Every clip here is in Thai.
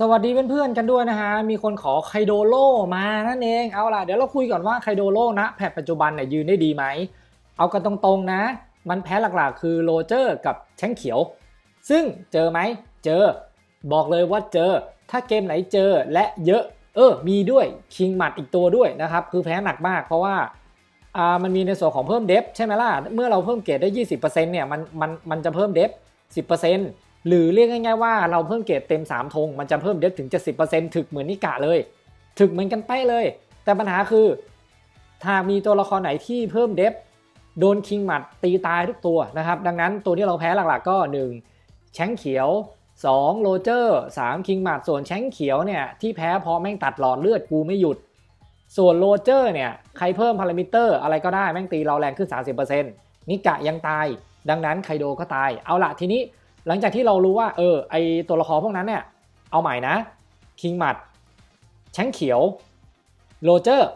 สวัสดีเพื่อนๆกันด้วยนะฮะ มีคนขอไคโดโลมานั่นเอง เอาล่ะ เดี๋ยวเราคุยก่อนว่าไคโดโลนะแพทปัจจุบันเนี่ยยืนได้ดีไหม เอากันตรงๆนะ มันแพ้หลักๆ คือโรเจอร์กับแชงเขียว ซึ่งเจอไหม เจอ บอกเลยว่าเจอ ถ้าเกมไหนเจอและเยอะ เออ มีด้วยคิงหมัดอีกตัวด้วยนะครับ คือแพ้หนักมากเพราะว่าอ่า มันมีในส่วนของเพิ่มเดฟใช่ไหมล่ะ เมื่อเราเพิ่มเกรดได้ 20%เนี่ย มัน มัน มันจะเพิ่มเดฟ10% หรือเรียกง่ายๆว่าเราเพิ่มเกรดเต็ม 3 ธง มันจะเพิ่มเดฟถึง 70%ถึกเหมือนนิกะเลย ถึกเหมือนกันไปเลย แต่ปัญหาคือ ถ้ามีตัวละครไหนที่เพิ่มเดฟโดนคิงหมัดตีตายทุกตัวนะครับ ดังนั้นตัวที่เราแพ้หลักๆก็ 1 แชงเขียว 2 โรเจอร์ 3 คิงหมัดส่วนแชงเขียวเนี่ยที่แพ้เพราะแม่งตัดหลอดเลือดกูไม่หยุด ส่วนโรเจอร์เนี่ยใครเพิ่มพารามิเตอร์อะไรก็ได้แม่งตีเราแรงขึ้น 30%นิกะยังตาย ดังนั้นไคโดก็ตายเอาละทีนี้ หลังจากที่เรารู้ว่าเออไอตัวละครพวกนั้นเนี่ยเอาใหม่นะคิงมัดแชงเขียวโรเจอร์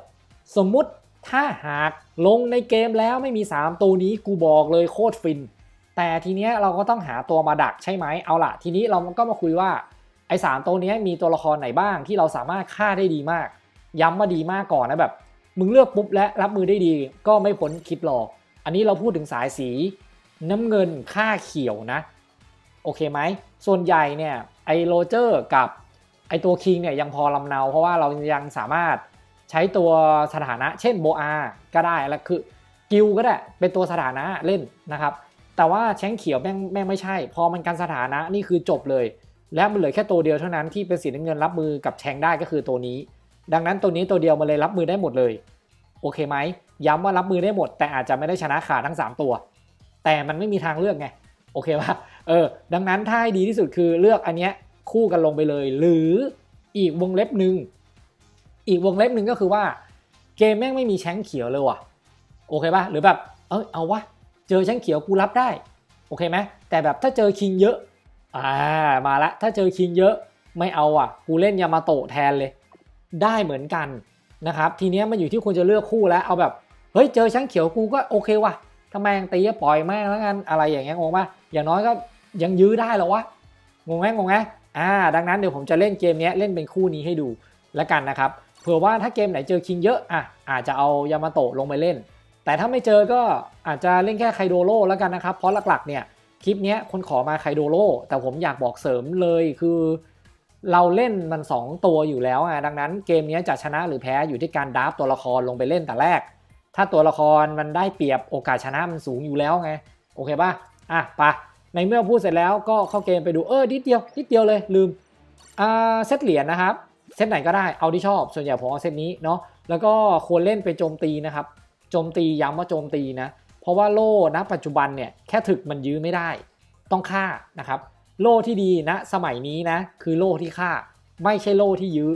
สมมุติถ้าหากลงในเกมแล้วไม่มี 3 ตัวนี้กูบอกเลยโคตรฟิน แต่ทีเนี้ยเราก็ต้องหาตัวมาดักใช่ไหมเอาละทีนี้เราก็มาคุยว่าไอ้สามตัวนี้มีตัวละครไหนบ้างที่เราสามารถฆ่าได้ดีมาก ย้ำว่าดีมากก่อนนะแบบ มึงเลือกปุ๊บและรับมือได้ดี ก็ไม่พ้นคิดหรอก อันนี้เราพูดถึงสายสี น้ำเงินค่าเขียวนะ โอเคไหม ส่วนใหญ่เนี่ยไอโรเจอร์กับไอตัวคิงเนี่ยยังพอลำเนาเพราะว่าเรายังสามารถใช้ตัวสถานะเช่นโบอาก็ได้แล้วคือกิลก็ได้เป็นตัวสถานะเล่นนะครับ แต่ว่าแชงเขียวแม่งแม่งไม่ใช่ พอมันกันสถานะนี่คือจบเลย และมันเหลือแค่ตัวเดียวเท่านั้นที่เป็นสีน้ำเงินรับมือกับแชงได้ก็คือตัวนี้ ดังนั้นตัวนี้ตัวเดียวมันเลยรับมือได้หมดเลย โอเคไหมย้ำว่ารับมือได้หมด แต่อาจจะไม่ได้ชนะขาดทั้ง 3 ตัว แต่มันไม่มีทางเลือกไง โอเคป่ะเออดังนั้นถ้าให้ดีที่สุดคือเลือกอันเนี้ยคู่กันลงไปเลย หรืออีกวงเล็บหนึ่งอีกวงเล็บหนึ่งก็คือว่าเกมแม่งไม่มีแชงเขียวเลยว่ะโอเคป่ะหรือแบบเออเอาวะเจอแชงเขียวกูรับได้โอเคไหมแต่แบบถ้าเจอคิงเยอะอ่ามาละถ้าเจอคิงเยอะไม่เอาอะกูเล่นยามาโตะแทนเลย ได้เหมือนกันนะครับทีเนี้ยมันอยู่ที่คุณจะเลือกคู่แล้วเอาแบบเฮ้ยเจอช้างเขียวกูก็โอเคว่ะ ทำไมยังตีก็ปล่อยแม่งแล้วกันอะไรอย่างเงี้ยงงป่ะอย่างน้อยก็ยังยื้อได้หรอวะงงไหมงงไหมอ่า ดังนั้นเดี๋ยวผมจะเล่นเกมนี้เล่นเป็นคู่นี้ให้ดูแล้วกันนะครับเผื่อว่าถ้าเกมไหนเจอคิงเยอะอะอาจจะเอายามาโตะลงไปเล่น แต่ถ้าไม่เจอก็อาจจะเล่นแค่ไคโดโร่แล้วกันนะครับเพราะหลักๆเนี่ยคลิปนี้คนขอมาไคโดโร่แต่ผมอยากบอกเสริมเลยคือ เราเล่นมัน 2 ตัวอยู่แล้วอะดังนั้นเกมนี้จะชนะหรือแพ้อยู่ที่การดับตัวละครลงไปเล่นแต่แรก ถ้าตัวละครมันได้เปรียบโอกาสชนะมันสูงอยู่แล้วไง โอเคป่ะ อะปะในเมื่อพูดเสร็จแล้วก็เข้าเกมไปดูเออนิดเดียวนิดเดียวเลยลืมอ่าเซตเหรียญนะครับ เซตไหนก็ได้เอาที่ชอบ ส่วนใหญ่ผมเอาเซตนี้เนาะแล้วก็ควรเล่นไปโจมตีนะครับโจมตีย้ำว่าโจมตีนะ เพราะว่าโล่ณปัจจุบันเนี่ยแค่ถึกมันยื้อไม่ได้ ต้องฆ่านะครับ โล่ที่ดีนะ สมัยนี้นะ คือโล่ที่ฆ่า ไม่ใช่โล่ที่ยื้อ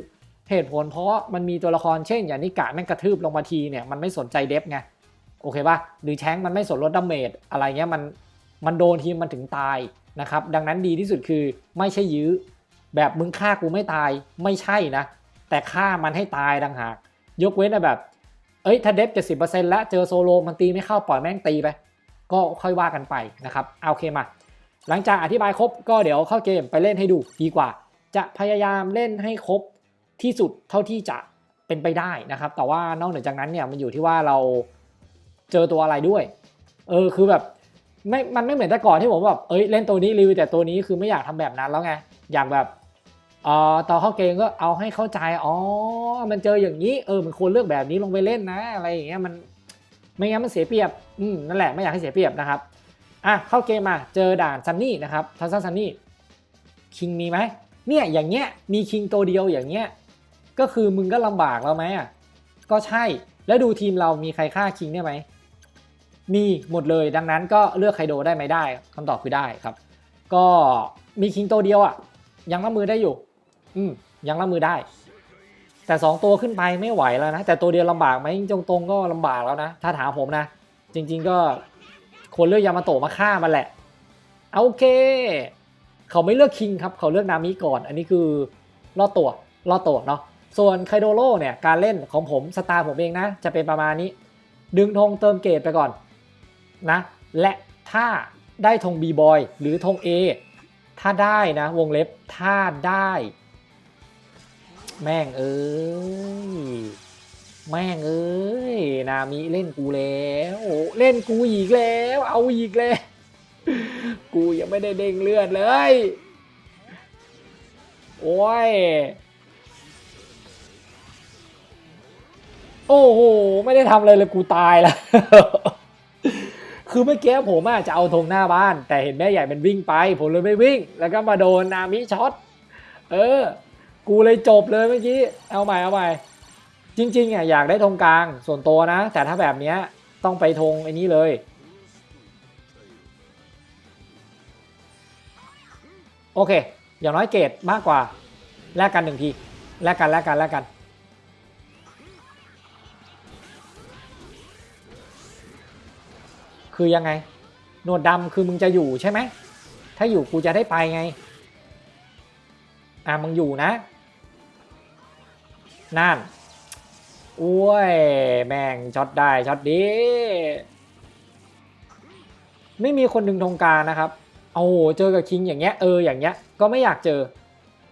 เหตุผลเพราะมันมีตัวละครเช่น อย่างนิกะแม่งกระทืบลงมาทีเนี่ยมันไม่สนใจเดฟไงโอเคป่ะหรือแชงมันไม่สนลดดาเมจอะไรเงี้ยมันมันโดนทีมมันถึงตายนะครับดังนั้นดีที่สุดคือไม่ใช่ยื้อ แบบมึงฆ่ากูไม่ตายไม่ใช่นะ แต่ฆ่ามันให้ตายดังหาก ยกเว้นนะแบบ เอ้ยถ้าเดฟเจ็ดสิบเปอร์เซ็นต์แล้วเจอโซโลมันตีไม่เข้าปล่อยแม่งตีไป ก็ค่อยว่ากันไปนะครับเอาโอเคมา หลังจากอธิบายครบก็เดี๋ยวเข้าเกมไปเล่นให้ดูดีกว่า จะพยายามเล่นให้ครบ ที่สุดเท่าที่จะเป็นไปได้นะครับ แต่ว่านอกเหนือจากนั้นเนี่ยมันอยู่ที่ว่าเราเจอตัวอะไรด้วย เออคือแบบไม่ มันไม่เหมือนแต่ก่อนที่ผมแบบเอ้ยเล่นตัวนี้รีวิวแต่ตัวนี้คือไม่อยากทำแบบนั้นแล้วไง อยากแบบเอ่อต่อเข้าเกมก็เอาให้เข้าใจ อ๋อ มันเจออย่างนี้ เออ มันควรเลือกแบบนี้ลงไปเล่นนะ อะไรอย่างเงี้ย มัน ไม่งั้นมันเสียเปรียบ อืม นั่นแหละ ไม่อยากให้เสียเปรียบนะครับ อะ เข้าเกมมาเจอด่านซันนี่นะครับทัสซันซันนี่ คิงมีไหมเนี่ย อย่างเงี้ย มีคิงตัวเดียวอย่างเงี้ย ก็คือมึงก็ลำบากแล้วไหมอะก็ใช่แล้วดูทีมเรามีใครฆ่าคิงได้ไหมมีหมดเลยดังนั้นก็เลือกไคโดได้ไหมได้คำตอบคือได้ครับ ก็มีคิงตัวเดียวอะ ยังรับมือได้อยู่ อืมยังรับมือได้ แต่สองตัวขึ้นไปไม่ไหวแล้วนะ แต่ตัวเดียวลำบากไหมจงตรงๆก็ลำบากแล้วนะ ถ้าถามผมนะ จริง ๆ ก็คนเลือกยามาโตะมาฆ่ามันแหละเอาโอเค เขาไม่เลือกคิงครับ เขาเลือกนามิก่อน อันนี้คือลอดตัวลอดตัวเนาะ ส่วนไคโดโร่เนี่ยการเล่นของผมสไตล์ผมเองนะ จะเป็นประมาณนี้ ดึงธงเติมเกรดไปก่อนนะและถ้าได้ธง B บอยหรือธง A ถ้าได้นะวงเล็บถ้าได้ แม่งเอ้ยแม่งเอ้ยนามิเล่นกูแล้วเล่นกูอีกแล้ว เอาอีกแล้วกูยังไม่ได้เด้งเลือดเลย โอ้ย โอ้โห ไม่ได้ทำอะไรเลยกูตายแล้วคือเมื่อกี้ผมอาจจะเอาธงหน้าบ้าน แต่เห็นแม่ใหญ่มันวิ่งไป ผมเลยไม่วิ่ง แล้วก็มาโดนนามิช็อตเออ กูเลยจบเลยเมื่อกี้เอาใหม่เอาใหม่จริงๆอะอยากได้ธงกลางส่วนตัวนะ แต่ถ้าแบบเนี้ยต้องไปธงไอ้นี้เลยโอเค อย่างน้อยเกรดมากกว่าแลกกันหนึ่งทีแลกกันแลกกันแลกกัน คือยังไง หนวดดำคือมึงจะอยู่ใช่ไหม ถ้าอยู่กูจะได้ไปไง อะมึงอยู่นะ นั่นโอ้ย แม่งช็อตได้ช็อตดี ไม่มีคนดึงธงการนะครับ โอ้โหเจอกับคิงอย่างเงี้ยเอออย่างเงี้ยก็ไม่อยากเจอ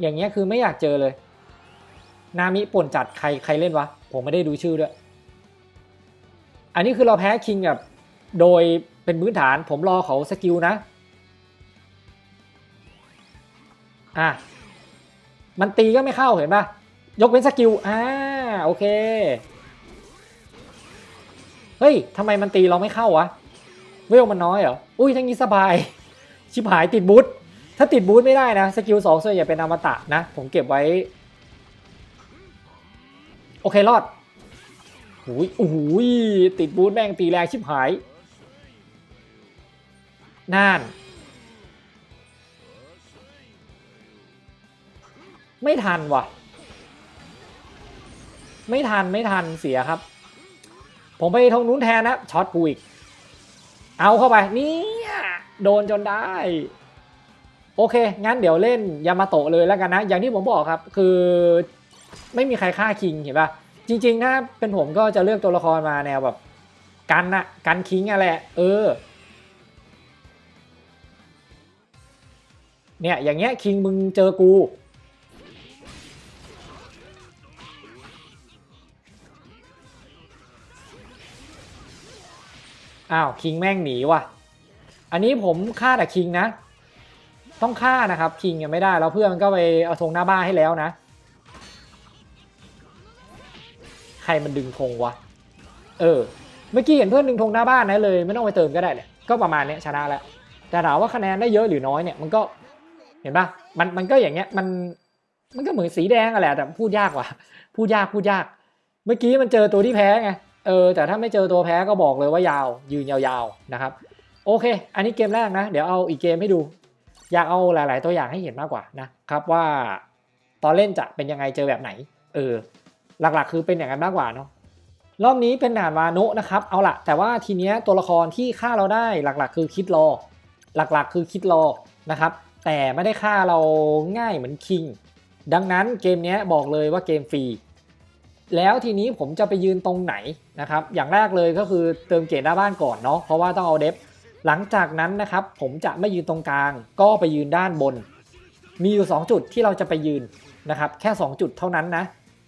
อย่างเงี้ยคือไม่อยากเจอเลย นามิป่นจัดใครใครเล่นวะ ผมไม่ได้ดูชื่อด้วย อันนี้คือเราแพ้คิงแบบ โดยเป็นพื้นฐานผมรอเขาสกิลนะ อะ มันตีก็ไม่เข้าเห็นปะยกเว้นสกิล อ่า โอเค เฮ้ยทำไมมันตีเราไม่เข้าวะ เวลมันน้อยเหรอ อุ้ยทั้งนี้สบาย ชิบหายติดบูทถ้าติดบูทไม่ได้นะ สกิลสองส่วนใหญ่เป็นอมตะนะ ผมเก็บไว้ โอเครอดหูยโอ้ยติดบูทแม่งตีแรงชิบหาย น่าน ไม่ทันว่ะ ไม่ทันไม่ทันเสียครับ ผมไปทงนู้นแทนนะช็อตกูอีก เอาเข้าไปนี่โดนจนได้ โอเค งั้นเดี๋ยวเล่นยามาโตะเลยแล้วกันนะ อย่างที่ผมบอกครับ คือไม่มีใครฆ่าคิงเห็นปะจริง ๆ ถ้าเป็นผมก็จะเลือกตัวละครมาแนวแบบ กันนะกันคิงอะแหละเออ เนี่ยอย่างเงี้ยคิงมึงเจอกู อ้าวคิงแม่งหนีว่ะ อันนี้ผมฆ่าแต่คิงนะ ต้องฆ่านะครับคิงยังไม่ได้แล้วเพื่อนมันก็ไปเอาธงหน้าบ้านให้แล้วนะ ใครมันดึงธงวะ เออ เมื่อกี้เห็นเพื่อนดึงธงหน้าบ้านนะเลย ไม่ต้องไปเติมก็ได้เนี่ยก็ประมาณเนี้ยชนะแล้วแต่ถามว่าคะแนนได้เยอะหรือน้อยเนี่ยมันก็ เห็นปะมันมันก็อย่างเงี้ยมันมันก็เหมือนสีแดงอะแหละแต่พูดยากว่ะพูดยากพูดยาก เมื่อกี้มันเจอตัวที่แพ้ไงเออแต่ถ้าไม่เจอตัวแพ้ก็บอกเลยว่ายาวยืนยาวๆนะครับ โอเค อันนี้เกมแรกนะ เดี๋ยวเอาอีกเกมให้ดู อยากเอาหลาย ๆ ตัวอย่างให้เห็นมากกว่านะครับว่าตอนเล่นจะเป็นยังไงเจอแบบไหน เออ หลักๆ คือเป็นอย่างนั้นมากกว่าเนาะรอบนี้เป็นด่านวานะนะครับเอาละแต่ว่าทีเนี้ยตัวละครที่ฆ่าเราได้หลักๆ คือคิดรอ หลักๆ คือคิดรอนะครับ แต่ไม่ได้ฆ่าเราง่ายเหมือนคิง ดังนั้นเกมนี้บอกเลยว่าเกมฟรี แล้วทีนี้ผมจะไปยืนตรงไหนนะครับ อย่างแรกเลยก็คือเติมเกรดหน้าบ้านก่อนเนาะ เพราะว่าต้องเอาเดฟ หลังจากนั้นนะครับผมจะไม่ยืนตรงกลาง ก็ไปยืนด้านบน มีอยู่ 2 จุดที่เราจะไปยืนนะครับ แค่ 2 จุดเท่านั้นนะ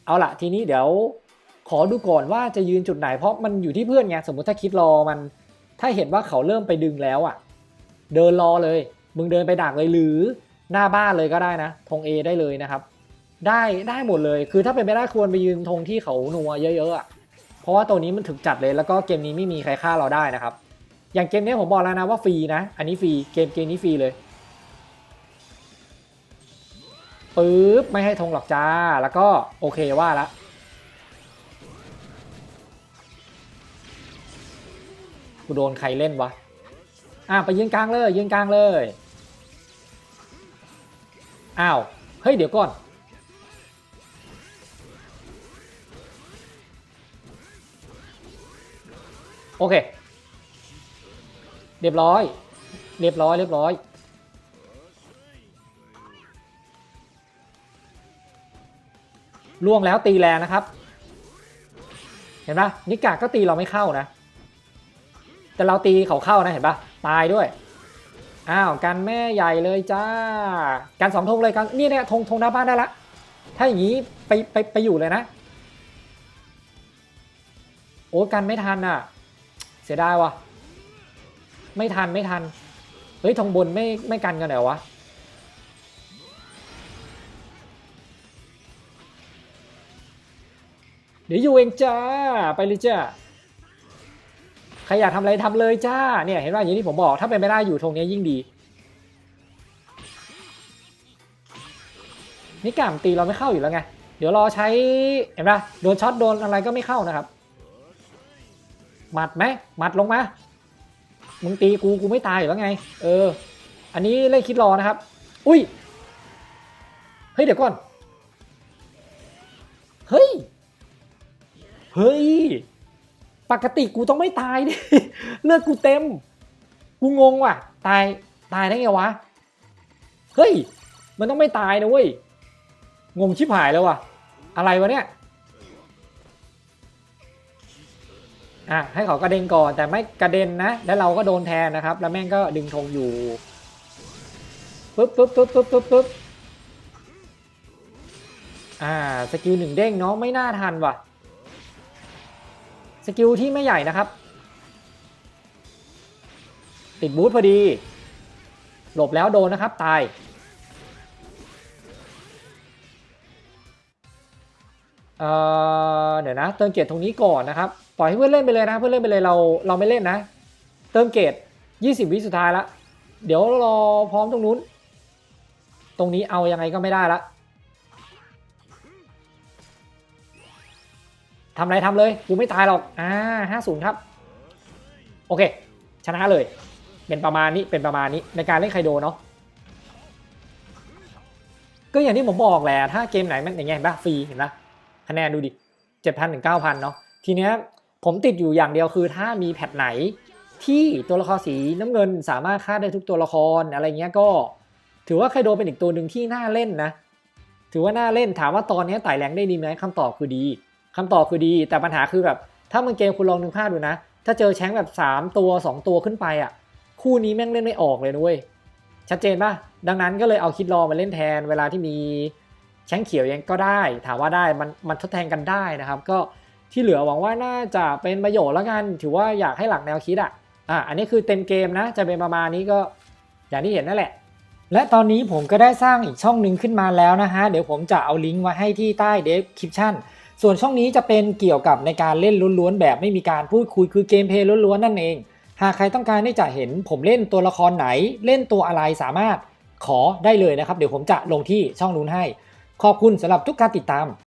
เอาละทีนี้เดี๋ยวขอดูก่อนว่าจะยืนจุดไหน เพราะมันอยู่ที่เพื่อนไง สมมติถ้าคิดรอมัน ถ้าเห็นว่าเขาเริ่มไปดึงแล้วอะ่ะ เดินรอเลย มึงเดินไปดักเลยหรือหน้าบ้านเลยก็ได้นะธง A ได้เลยนะครับ ได้ได้หมดเลยคือถ้าเป็นไปได้ควรไปยืนธงที่เขานัวเยอะๆอะเพราะว่าตัวนี้มันถึกจัดเลยแล้วก็เกมนี้ไม่มีใครฆ่าเราได้นะครับ อย่างเกมนี้ผมบอกแล้วนะว่าฟรีนะ อันนี้ฟรีเกมเกมนี้ฟรีเลยปึ๊บไม่ให้ธงหรอกจ้าแล้วก็โอเคว่าละกูโดนใครเล่นวะ อะไปยืนกลางเลยยืนกลางเลย อ้าว เฮ้ย เดี๋ยวก่อน โอเค เรียบร้อย เรียบร้อย เรียบร้อย ล่วงแล้วตีแรงนะครับ เห็นปะนิกาก็ตีเราไม่เข้านะ แต่เราตีเขาเข้านะ เห็นปะตายด้วย อ้าวกันแม่ใหญ่เลยจ้ากันสองธงเลยกันนี่เนี่ยธงธงหน้าบ้านได้ละ ถ้าอย่างนี้ไปไปไปอยู่เลยนะ โอ้กันไม่ทันอะ เสียดายวะไม่ทันไม่ทัน เฮ้ยทองบนไม่ไม่กันกันเหรอวะเดี๋ยวอยู่เองจ้า ไปเลยจ้า ใครอยากทำอะไรทำเลยจ้า เนี่ยเห็นว่าอย่างที่ผมบอก ถ้าเป็นไม่ได้อยู่ตรงนี้ยิ่งดี นี่กามตีเราไม่เข้าอยู่แล้วไง เดี๋ยวรอใช้ เห็นปะโดนช็อตโดนอะไรก็ไม่เข้านะครับ หมัดไหมหมัดลงมา มึงตีกูกูไม่ตายอยู่แล้วไง เออ อันนี้เล่นคิดรอนะครับ อุ้ย เฮ้ยเดี๋ยวก่อน เฮ้ย เฮ้ย ปกติกูต้องไม่ตายดิเลือดกูเต็ม กูงงว่ะ ตายตายได้ไงวะ เฮ้ย มันต้องไม่ตายนะเว้ย งงชิบหายแล้วว่ะ อะไรวะเนี่ย อะให้เขากระเด็นก่อนแต่ไม่กระเด็นนะ แล้วเราก็โดนแทนนะครับ แล้วแม่งก็ดึงธงอยู่ปึ๊บปึ๊บปึ๊บปึ๊บปึ๊บปึ๊บอ่า สกิลหนึ่งเด้งเนาะไม่น่าทันว่ะ สกิลที่ไม่ใหญ่นะครับ ติดบูทพอดี หลบแล้วโดนนะครับตาย เอ่อเดี๋ยวนะ เติมเกียรติตรงนี้ก่อนนะครับ ปล่อยให้เพื่อนเล่นไปเลยนะ เพื่อนเล่นไปเลยเราเราไม่เล่นนะ เติมเกรด20 วิสุดท้ายละ เดี๋ยวรอพร้อมตรงนู้น ตรงนี้เอายังไงก็ไม่ได้ละ ทำอะไรทำเลย กูไม่ตายหรอก อ่าห้าศูนย์ครับ โอเค ชนะเลย เป็นประมาณนี้ เป็นประมาณนี้ ในการเล่นไคโดเนาะ ก็อย่างที่ผมบอกแหละ ถ้าเกมไหนมันอย่างเงี้ยเห็นปะฟรีเห็นปะคะแนนดูดิ7,000ถึง9,000เนาะ ทีเนี้ยผมติดอยู่อย่างเดียวคือถ้ามีแพทไหนที่ตัวละครสีน้ำเงินสามารถฆ่าได้ทุกตัวละครอะไรเงี้ยก็ ถือว่าไคโดเป็นอีกตัวหนึ่งที่น่าเล่นนะ ถือว่าน่าเล่นถามว่าตอนนี้ไต่แรงได้ดีไหมคำตอบคือดี คำตอบคือดี แต่ปัญหาคือแบบ ถ้ามึงเกมคุณลองนึกภาพดูนะ ถ้าเจอแชงแบบ 3 ตัว 2 ตัวขึ้นไปอะ คู่นี้แม่งเล่นไม่ออกเลยนุ้ยชัดเจนป่ะ ดังนั้นก็เลยเอาคิดรอมาเล่นแทน เวลาที่มีแชงเขียวยังก็ได้ ถามว่าได้มันมันทดแทนกันได้นะครับ ก็ที่เหลือหวังว่าน่าจะเป็นประโยชน์แล้วกัน ถือว่าอยากให้หลักแนวคิดอะอะอันนี้คือเต็มเกมนะ จะเป็นประมาณนี้ก็อย่างที่เห็นนั่นแหละและตอนนี้ผมก็ได้สร้างอีกช่องหนึ่งขึ้นมาแล้วนะฮะ เดี๋ยวผมจะเอาลิงก์ไว้ให้ที่ใต้ description ส่วนช่องนี้จะเป็นเกี่ยวกับในการเล่นล้วนๆแบบไม่มีการพูดคุยคือเกมเพลย์ล้วนๆนั่นเอง หากใครต้องการที่จะเห็นผมเล่นตัวละครไหน เล่นตัวอะไรสามารถขอได้เลยนะครับ เดี๋ยวผมจะลงที่ช่องนู้นให้ ขอบคุณสำหรับทุกการติดตาม